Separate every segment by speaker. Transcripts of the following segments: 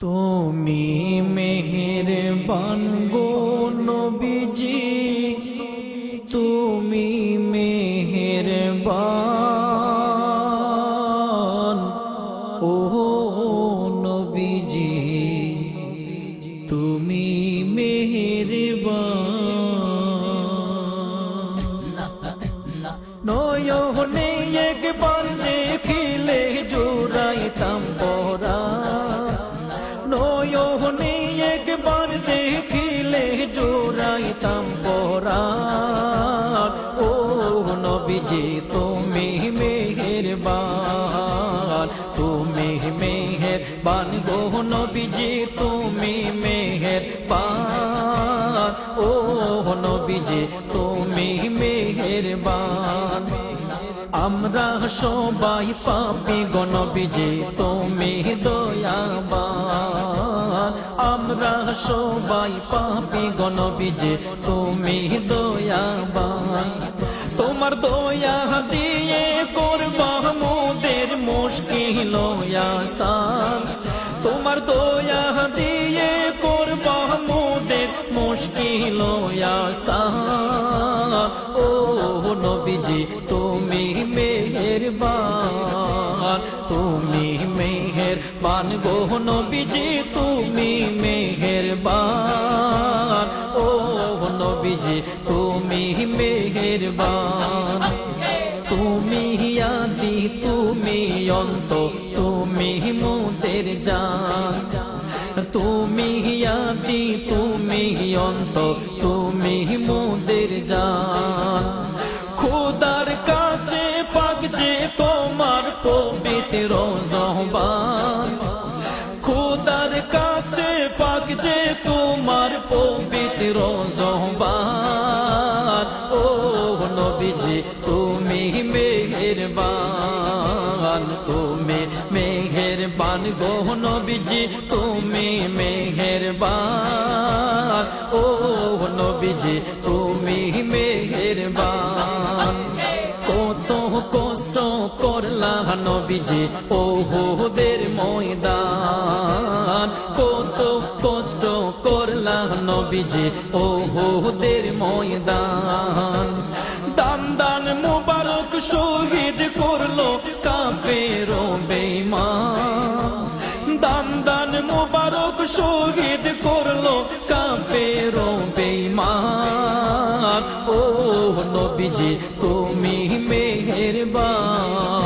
Speaker 1: তুমি মেহেরবান গো নবীজি তুমি মেহেরবান ও নবীজি তুমি মেহেরবান। জোড়াইতাম পরা ও নবীজি, তুমি মেহেরবান, তুমি মেহের বান গো নবীজি, তুমি মেহেরবান। ও নবীজি, তুমি মেহেরবান। আমরা সবাই পাপি গণবিজে তুমি দয়াবান। আমরা সবাই পাপি গণবিজে, তুমি দয়াবান। তোমার দয়া দিয়ে করবা মোদের মুশকিল আসান। তোমার দয়া দিয়ে করবা মোদের মুশকিল আসান। ও নবীজি, তুমি মেহেরবান। মেহেরবান গোহন নবীজি, তুমি মেহেরবান। ও নবীজি, তুমি মেহেরবান। তুমি আদি, তুমি অন্ত, তুমি মোদের জান। তুমি আদি, তুমি অন্ত, তুমি মোদের জান। পাক যে তোমার পবিত্র জহবান ও নবীজি, তুমি মেহেরবান তুমি মেহেরবান গো নবীজি, তুমি মেহেরবান। ও নবীজি তুমি কষ্ট করলা নবীজি ও হোদের ময়দান। কত কষ্ট করলা নবীজি ও হোদের ময়দান। দান দান মুবারক শহীদ করল কাফের বেঈমান। দান দান মুবারক শহীদ করল কাফের বেঈমান। ও নবীজি, তুমি মেহেরবান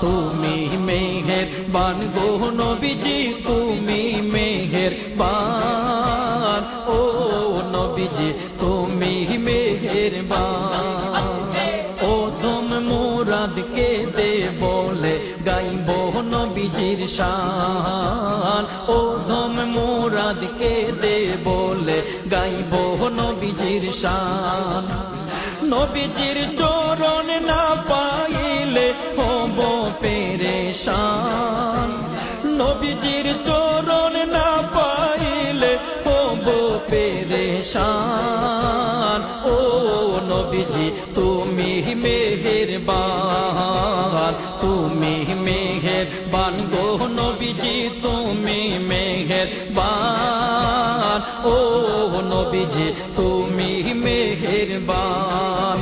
Speaker 1: তুমি মেহেরবান গো নবীজি, তুমি মেহেরবান। ও নবীজি, তুমি মেহেরবান। ও তুম মুরাদকে দে বলে, গাইব নবীজির শান। ও ধম মুরাদকে দে বলে, গাইব নবীজির শান। নবীজির চরণ না পাইলে হব পেরেশান। নবীজির চরণ না পাইলে হব পেরেশান। ও নবীজি তুমি মেহেরবান, তুমি মেহেরবান গো নবীজি, তুমি মেহেরবান। ও নবীজি, তুমি মেহেরবান।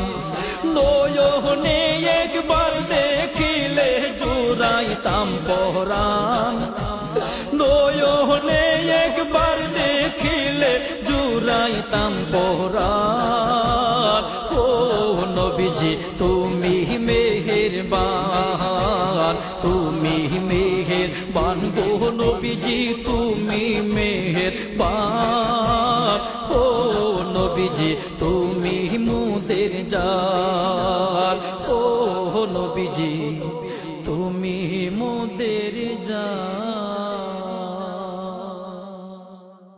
Speaker 1: নয়নে একবার দেখিলে জোড়াইতাম পরাণ নয়নে একবার দেখিলে জুড়াইতাম পরাণ নবীজি তুমি মেহের মেহেরবান, তুমি মেহের বান গো নবীজি, তুমি মেহের মেহেরবান ও নবীজি, তুমি মুদের যার ও নবীজি, তুমি মো